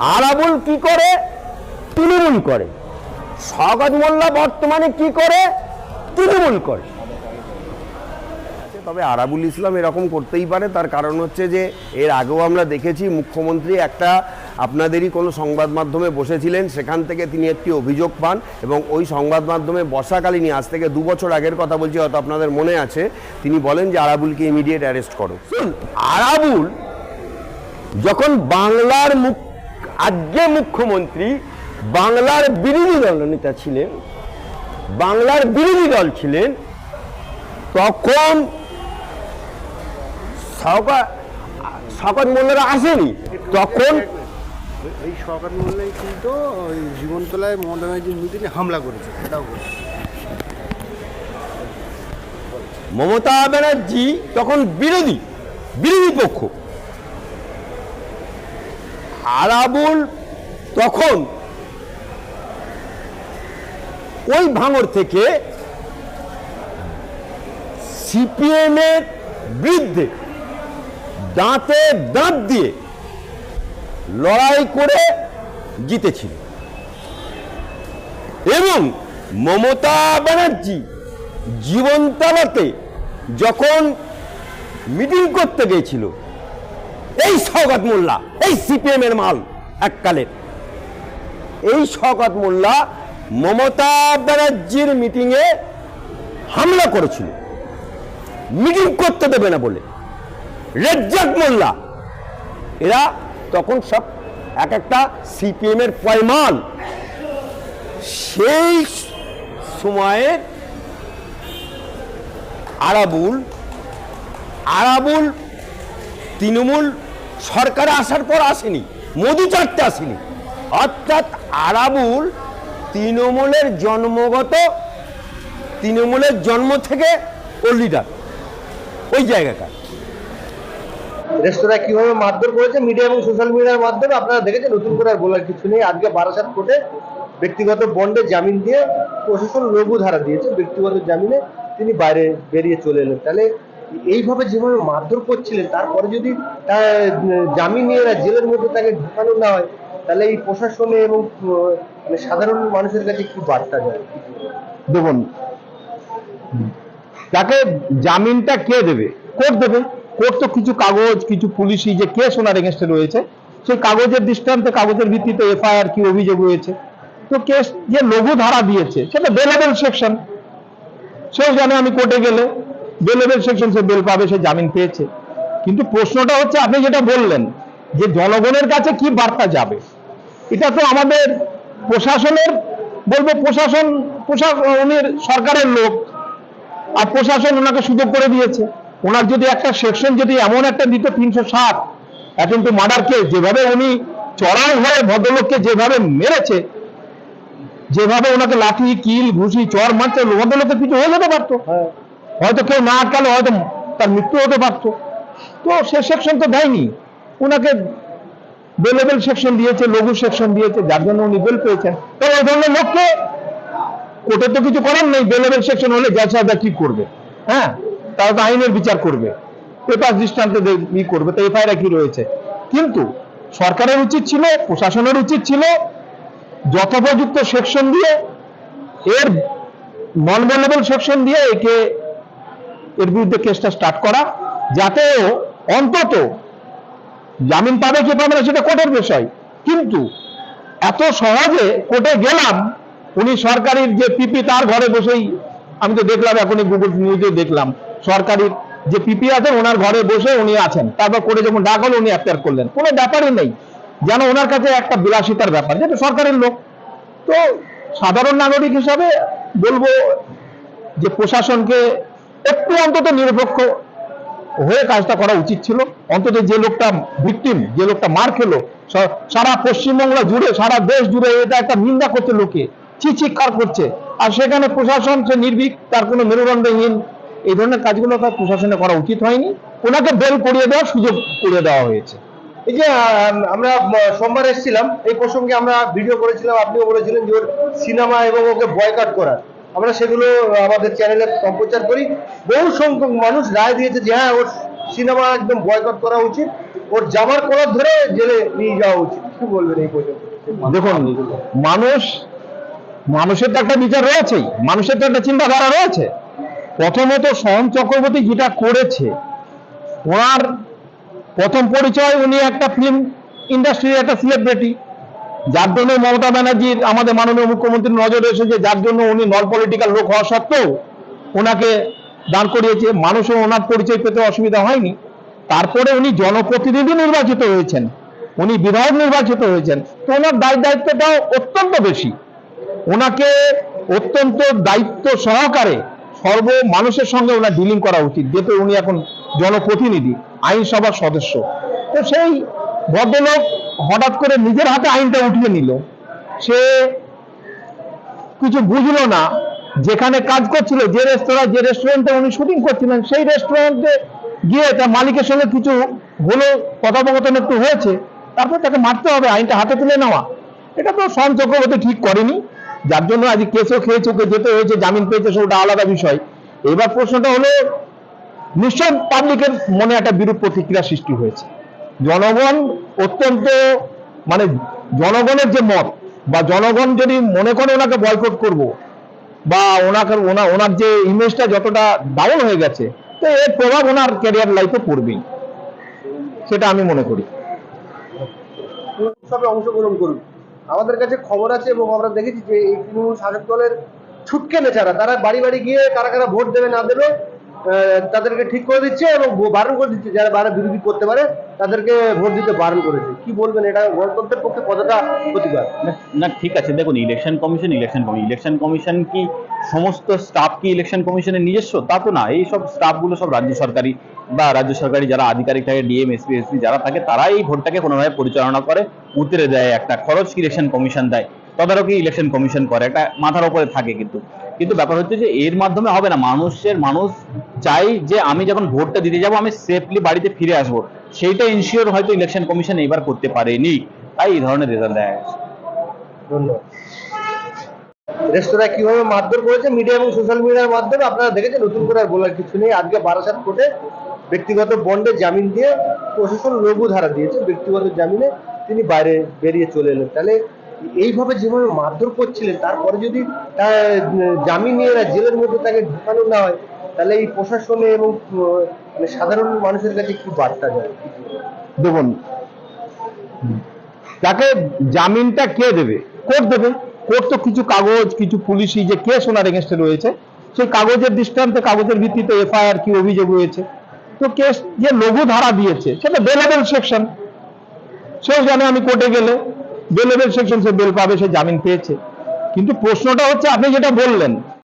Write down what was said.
আরাবুল কি করে? তৃণমূল করে। স্বাগত মোল্লা বর্তমানে কি করে? তৃণমূল করে। তবে আরাবুল ইসলাম এরকম করতেই পারে তার কারণ হচ্ছে যে এর আগেও আমরা দেখেছি মুখ্যমন্ত্রী একটা আপনাদেরই কোনো সংবাদ মাধ্যমে বসেছিলেন সেখান থেকে তিনি একটি অভিযোগ পান এবং ওই সংবাদ মাধ্যমে বর্ষাকালীনই আজ থেকে দু বছর আগের কথা বলছি হয়তো আপনাদের মনে আছে তিনি বলেন যে আরাবুলকে ইমিডিয়েট অ্যারেস্ট করো। আরাবুল যখন বাংলার মুখ আজকে মুখ্যমন্ত্রী বাংলার বিরোধী দল নেতা ছিলেন বাংলার বিরোধী দল ছিলেন তখন শওকত মোল্লারা আসেনি। তখন এই সরকার মূল্যই কিন্তু জীবনতলায় মমতা ব্যানার্জির মিটিংয়ে হামলা করেছে মমতা ব্যানার্জি তখন বিরোধী বিরোধী পক্ষ। আরাবুল তখন ওই ভাঙর থেকে সিপিএম এর বিরুদ্ধে দাঁতে দাঁত দিয়ে লড়াই করে জিতেছিল। এবং মমতা ব্যানার্জি জীবনতলাতে যখন মিটিং করতে গিয়েছিল এই শওকত মোল্লা, এই সিপিএম এর মাল এককালের এই শওকত মোল্লা মমতা ব্যানার্জির মিটিংয়ে হামলা করেছিল। মিটিং করতে দেবে না বলে। রেজ্জাক মোল্লা, এরা তখন সব এক একটা সিপিএম এর পয়মাল সেই সময়ের আরাবুল আরাবুল তৃণমূল সরকারে আসার পর আসেনি, মোদী চারটে আসেনি। অর্থাৎ আরাবুল তৃণমূলের জন্মগত, তৃণমূলের জন্ম থেকে ও লিডার ওই জায়গাটা। রেস্তোরাঁ কীভাবে মারধর করেছে মিডিয়া এবং সোশ্যাল মিডিয়ার মাধ্যমে আপনারা দেখেছেন, নতুন করে আর বলার কিছু নেই। আজকে বারাসাত কোর্টে ব্যক্তিগত বন্ডে জামিন দিয়ে প্রশাসন লঘু ধারা দিয়েছে, ব্যক্তিগত জামিনে তিনি বাইরে বেরিয়ে চলে এলেন। তাহলে এইভাবে যেভাবে মারধর করছিলেন, তারপরে যদি তার জামিন নিয়ে না জেলের মধ্যে তাকে ঢুকানো না হয়, তাহলে এই প্রশাসনে এবং মানে সাধারণ মানুষের কাছে কি বার্তা যায় দেখুন, তাকে জামিনটা কে দেবে? কোর্ট দেবে। কোর্ট তো কিছু কাগজ, কিছু পুলিশি যে কেস ওনার এগেনস্টে রয়েছে, সেই কাগজের দৃষ্টান্তে, কাগজের ভিত্তিতে এফআইআর কি অভিযোগ রয়েছে? তো কেস যে লঘু ধারা দিয়েছে, সেটা বেলেবেল সেকশন সেও জানে আমি কোর্টে গেলে। বেলেবেল সেকশন সে বেল পাবে, সে জামিন পেয়েছে। কিন্তু প্রশ্নটা হচ্ছে, আপনি যেটা বললেন যে জনগণের কাছে কি বার্তা যাবে? এটা তো আমাদের প্রশাসনের, বলব প্রশাসন প্রশাসন উনি সরকারের লোক, আর প্রশাসন ওনাকে সুযোগ করে দিয়েছে। ওনার যদি একটা সেকশন যদি এমন একটা দিত তিনশো সাত অ্যাটেম্প টু মার্ডার কেস যেভাবে উনি চড়াই হয়ে ভদ্রলোককে যেভাবে মেরেছে, যেভাবে ওনাকে লাঠি, কিল, ঘুষি, চর মারছে, ভদ্রলোকের কিছু হয়ে যেতে পারতো। হয়তো কেউ না আটকালে হয়তো তার মৃত্যু হতে পারতো। তো সে সেকশন তো দেয়নি। ওনাকে বেলেবেল সেকশন দিয়েছে, লঘু সেকশন দিয়েছে, যার জন্য উনি বেল পেয়েছেন। তবে এই ধরনের লোককে কোর্টে তো কিছু করার নেই। বেলেবেল সেকশন হলে জজ সাহেবরা কি করবে? হ্যাঁ? তারা তো আইনের বিচার করবে। পেপার দৃষ্টান্তে ই করবে। তো এফআইআর কি রয়েছে? কিন্তু সরকারের উচিত ছিল, প্রশাসনের উচিত ছিল, যথোপযুক্ত সেকশন দিয়ে, এর নন ভেলেবল সেকশন দিয়ে একে এর বিরুদ্ধে কেসটা স্টার্ট করা, যাতে অন্তত জামিন পাবে কি পাবে না সেটা কোর্টের বিষয়। কিন্তু এত সহজে কোর্টে গেলাম, উনি সরকারির যে পিপি তার ঘরে বসেই, আমি তো দেখলাম এখনই গুগল নিউজে দেখলাম সরকারি যে পিপি আছে ওনার ঘরে বসে উনি আছেন। তারপর কোর্টে যখন ডাক হলো, উনি অ্যাপিয়ার করলেন। কোনো ব্যাপারই নেই। যেন ওনার কাছে একটা বিলাসিতার ব্যাপার যেটা সরকারের লোক। তো সাধারণ নাগরিক হিসাবে বলব যে প্রশাসনকে একটু অন্তত নিরপেক্ষ হয়ে কাজটা করা উচিত ছিল। অন্তত যে লোকটা ভিকটিম যে লোকটা মার খেলো সারা পশ্চিমবাংলা জুড়ে, সারা দেশ জুড়ে এটা একটা নিন্দা করছে লোকে চিচিৎকার করছে। আর সেখানে প্রশাসন, সে নির্ভীক, তার কোনো মেরুদণ্ডহীন এই ধরনের কাজগুলো তার প্রশাসনে করা উচিত হয়নি। ওনাকে বেল করিয়ে দেওয়ার সুযোগ করে দেওয়া হয়েছে। এই যে আমরা সোমবার এসেছিলাম, এই প্রসঙ্গে আমরা ভিডিও করেছিলাম, আপনিও বলেছিলেন যে ওর সিনেমা এবং ওকে বয়কাট করার। আমরা সেগুলো আমাদের চ্যানেলে সম্প্রচার করি। বহু সংখ্যক মানুষ রায় দিয়েছে যে হ্যাঁ ওর সিনেমা একদম বয়কট করা উচিত। ওর জামার কলার ধরে জেলে নিয়ে যাওয়া উচিত। কি বলবেন এই পর্যন্ত? দেখুন, মানুষ, মানুষের তো একটা বিচার রয়েছেই। মানুষের তো একটা চিন্তাধারা রয়েছে। প্রথমত সোহম চক্রবর্তী যেটা করেছে, ওনার প্রথম পরিচয়, উনি একটা ফিল্ম ইন্ডাস্ট্রির একটা সেলিব্রিটি যার জন্য মমতা ব্যানার্জির আমাদের মাননীয় মুখ্যমন্ত্রীর নজরে এসেছে, যার জন্য উনি নন পলিটিক্যাল লোক হওয়া সত্ত্বেও ওনাকে দান করিয়েছে। মানুষও ওনার পরিচয় পেতে অসুবিধা হয়নি। তারপরে উনি জনপ্রতিনিধি নির্বাচিত হয়েছেন। উনি বিধায়ক নির্বাচিত হয়েছেন। তো ওনার দায় দায়িত্বটাও অত্যন্ত বেশি। ওনাকে অত্যন্ত দায়িত্ব সহকারে সর্ব মানুষের সঙ্গে ওনার ডিলিং করা উচিত, যেহেতু উনি এখন জনপ্রতিনিধি, আইনসভার সদস্য। তো সেই ভদ্রলোক হঠাৎ করে নিজের হাতে আইনটা উঠিয়ে নিল। সে কিছু বুঝলো না, যেখানে কাজ করছিল, যে রেস্তোরাঁ যে রেস্টুরেন্টে উনি শুটিং করছিলেন, সেই রেস্টুরেন্টে গিয়ে তার মালিকের সঙ্গে কিছু হলো, কথোপকথন একটু হয়েছে, তারপর তাকে মারতে হবে, আইনটা হাতে তুলে নেওয়া। এটা তো সন চক্রবর্তী ঠিক করেনি। যার জন্য আজ কেসও খেয়েছে, ওকে যেতে হয়েছে, জামিন পেয়েছে, সেটা আলাদা বিষয়। এবার প্রশ্নটা হলো নিশ্চয় পাবলিকের মনে একটা বিরূপ প্রতিক্রিয়া সৃষ্টি হয়েছে। জনগণ অত্যন্ত মানে জনগণের যে মত, বা জনগণ যদি মনে করে ওনাকে বয়কট করব, বা ওনাকে, ওনা, ওনার যে ইমেজটা যতটা ডাউন হয়ে গেছে, তো এর প্রভাব ওনার ক্যারিয়ার লাইফে পড়বেই। সেটা আমি মনে করি। উৎসবে অংশগ্রহণ করুন। আমাদের কাছে খবর আছে এবং আমরা দেখেছি যে এই তৃণমূল শাসক দলের ছুটকে নেচারা তারা বাড়ি বাড়ি গিয়ে কারা কারা ভোট দেবে না দেবে তাদেরকে ঠিক করে দিচ্ছে এবং বারণ করে দিচ্ছে। যারা বারা বিরোধী করতে পারে, তাদেরকে ভোট দিতে বারণ করেছে কি বলবেন? এটা গণতন্ত্রের পক্ষে কতটা ক্ষতিকর না ঠিক আছে। দেখুন election commission election commission election commission কি সমস্ত স্টাফ কি ইলেকশন কমিশনের নিজস্ব? তা তো না। এই সব স্টাফগুলো সব রাজ্য সরকারি বা রাজ্য সরকারি যারা আধিকারিক থাকে ডিএম এসপি এসপি যারা থাকে তারা এই ভোটটাকে কোনোভাবে পরিচালনা করে, উতরে দেয় একটা খরচ ইলেকশন কমিশন দেয়। তদারকি ইলেকশন কমিশন করে। একটা মাথার উপরে থাকে কিন্তু। কিন্তু ব্যাপার হচ্ছে যে এর মাধ্যমে হবে না। মানুষের, মানুষ চাই যে আমি যখন ভোটটা দিতে যাব, আমি সেফলি বাড়িতে ফিরে আসব। সেইটা ইনশিওর হয়তো ইলেকশন কমিশন এবার করতে পারেনি। তাই এই ধরনের রেজাল্ট দেয় ধন্যবাদ। রেস্তোরাঁ কীভাবে মারধর করেছে? মিডিয়া এবং সোশ্যাল মিডিয়ার মাধ্যমে আপনারা দেখেছেন, নতুন করে আর বলার কিছু নেই। আজকে বারাসাত কোর্টে ব্যক্তিগত বন্ডে জামিন দিয়ে প্রশাসন লঘু ধারা দিয়েছে। ব্যক্তিগত জামিনে তিনি বাইরে বেরিয়ে চলে এলেন। তাহলে এইভাবে যেভাবে মারধর করছিলেন, তারপরে যদি তার জামিন নিয়ে না জেলের মধ্যে তাকে ঢুকানো না হয়, তাহলে এই প্রশাসনে এবং মানে সাধারণ মানুষের কাছে কি বার্তা যায় দেখুন, তাকে জামিনটা কে দেবে? কোর্ট দেবে। কোর্ট তো কিছু কাগজ, কিছু পুলিশি যে কেস ওনার এগেনস্টে রয়েছে, সেই কাগজের দৃষ্টান্তে, কাগজের ভিত্তিতে এফআইআর কি অভিযোগ রয়েছে? তো কেস যে লঘু ধারা দিয়েছে, সেটা বেলেবেল সেকশন সেও জানে আমি কোর্টে গেলে। বেলেবেল সেকশন সে বেল পাবে সে জামিন পেয়েছে। কিন্তু প্রশ্নটা হচ্ছে আপনি যেটা বললেন